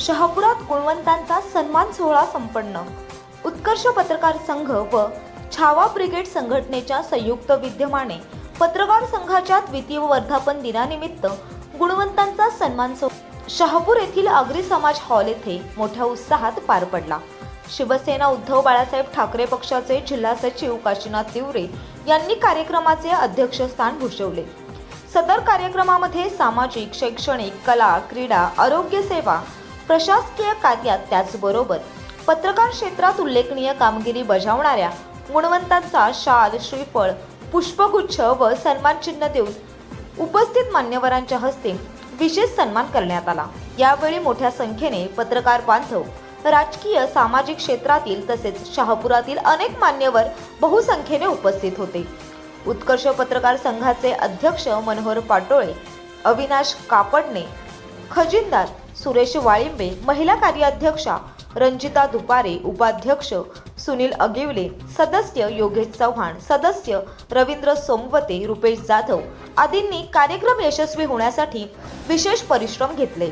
शहापुरात गुणवंतांचा सन्मान सोहळा संपन्न. उत्कर्ष पत्रकार संघ व छावा ब्रिगेड संघटनेच्या संयुक्त विद्यमाने पत्रकार संघाच्या द्वितीय वर्धापन दिनानिमित्त गुणवंतांचा सन्मान सोहळा शहापूर येथील आगरी समाज हॉल येथे मोठ्या उत्साहात पार पडला. शिवसेना उद्धव बाळासाहेब ठाकरे पक्षाचे जिल्हा सचिव काशीनाथ तिवरे यांनी कार्यक्रमाचे अध्यक्षस्थान भूषवले. सदर कार्यक्रमामध्ये सामाजिक शैक्षणिक कला क्रीडा आरोग्य सेवा प्रशासकीय कार्यात त्याचबरोबर पत्रकार क्षेत्रात उल्लेखनीय कामगिरी बजावणाऱ्या गुणवंतांचा शाल श्रीफळ पुष्पगुच्छ व सन्मानचिन्ह देऊन उपस्थित मान्यवरांच्या हस्ते विशेष सन्मान करण्यात आला. यावेळी मोठ्या संख्येने पत्रकार बांधव राजकीय सामाजिक क्षेत्रातील तसेच शहापुरातील अनेक मान्यवर बहुसंख्येने उपस्थित होते. उत्कर्ष पत्रकार संघाचे अध्यक्ष मनोहर पाटोळे अविनाश कापडणे खजिनदार सुरेश वाळिंबे महिला कार्याध्यक्षा रंजिता दुपारे उपाध्यक्ष सुनील अगिवले सदस्य योगेश चव्हाण सदस्य रवींद्र सोमवते रुपेश जाधव आदींनी कार्यक्रम यशस्वी होण्यासाठी विशेष परिश्रम घेतले.